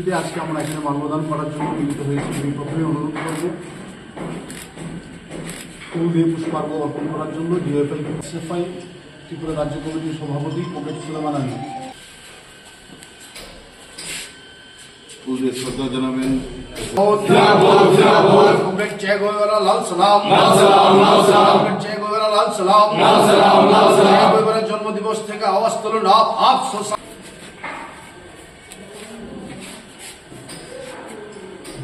পরিপ্রেক্ষিতে আজকে আমরা এখানে মাল্যদান করার জন্য মিলিত হয়েছি। আমি প্রথমে অনুরোধ করব ফুল দিয়ে পুষ্পার্ঘ অর্পণ করার জন্য ডিএফআই এসএফআই ত্রিপুরা রাজ্য কমিটির সভাপতি পকেট সুলেমান আলী। শ্রদ্ধা জানাবেন। লাল সালাম। লাল সালাম জন্মদিবস থেকে আওয়াজ তুলুন আপ আপ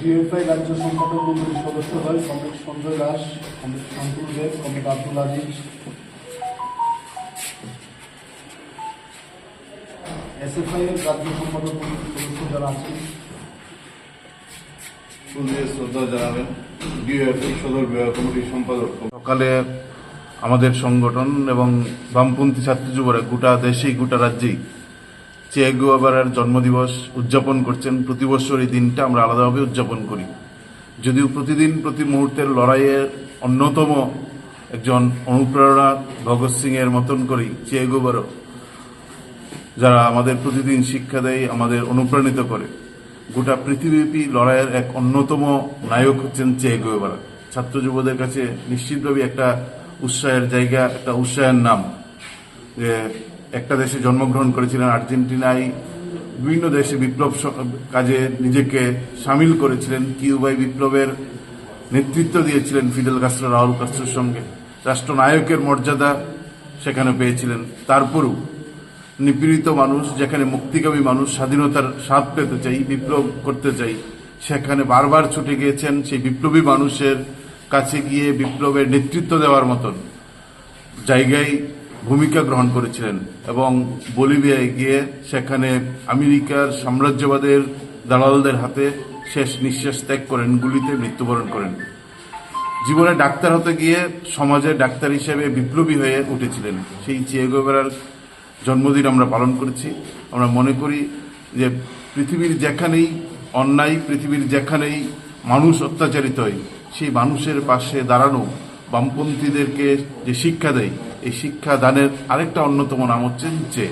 সোসা ডিএফআই রাজ্য সম্পাদক মন্ডলীর সদস্য হয় comrade Sanjay Das comrade Shantul Deb comrade Abdul Aziz. SFI এর রাজ্য সম্পাদক মন্ডলীর সদস্য যারা আছেন? পূর্বে শ্রদ্ধা জানাবেন ডিএফএ সদর বিভাগ কমিটির সম্পাদক। সকালে আমাদের সংগঠন এবং বামপন্থী ছাত্র যুবরা গোটা দেশেই গোটা রাজ্যেই চে গুয়াবারের জন্মদিবস উদযাপন করছেন, প্রতি বছর এই দিনটা আমরা আলাদাভাবে উদযাপন করি। যদিও প্রতিদিন, প্রতি মুহূর্তের লড়াইয়ের অন্যতম একজন অনুপ্রেরণা ভগৎ সিং এর মতন করেই চে গুয়াবারও যারা আমাদের প্রতিদিন শিক্ষা দেয়, আমাদের অনুপ্রাণিত করে। গোটা পৃথিবীব্যাপী লড়াইয়ের এক অন্যতম নায়ক হচ্ছেন চে গুয়েভারা ছাত্র যুবদের কাছে নিশ্চিতভাবে একটা উৎসাহের জায়গা, একটা উৎসাহের নাম একটা দেশে জন্মগ্রহণ করেছিলেন আর্জেন্টিনায়, বিভিন্ন দেশে বিপ্লব কাজে নিজেকে সামিল করেছিলেন, কিউবাই বিপ্লবের নেতৃত্ব দিয়েছিলেন ফিডেল কাস্ট্রো রাহুল কাস্ট্রোর সঙ্গে। রাষ্ট্রনায়কের মর্যাদা সেখানে পেয়েছিলেন। তারপরও নিপীড়িত মানুষ, যেখানে মুক্তিকামী মানুষ স্বাধীনতার স্বাদ পেতে চাই, বিপ্লব করতে চাই, সেখানে বারবার ছুটে গিয়েছেন সেই বিপ্লবী মানুষের কাছে গিয়ে বিপ্লবের নেতৃত্ব দেওয়ার মতন জায়গায় ভূমিকা গ্রহণ করেছিলেন এবং বলিভিয়ায় গিয়ে সেখানে আমেরিকার সাম্রাজ্যবাদের দালালদের হাতে শেষ নিঃশ্বাস ত্যাগ করেন, গুলিতে মৃত্যুবরণ করেন। জীবনে ডাক্তার হতে গিয়ে সমাজে ডাক্তার হিসেবে বিপ্লবী হয়ে উঠেছিলেন। সেই চিয়েগোবেরার জন্মদিন আমরা পালন করেছি। আমরা মনে করি যে পৃথিবীর যেখানেই অন্যায়, পৃথিবীর যেখানেই মানুষ অত্যাচারিত হয়, সেই মানুষের পাশে দাঁড়ানো বামপন্থীদেরকে যে শিক্ষা দেয় এই শিক্ষা দানের আরেকটা অন্যতম নাম হচ্ছে যে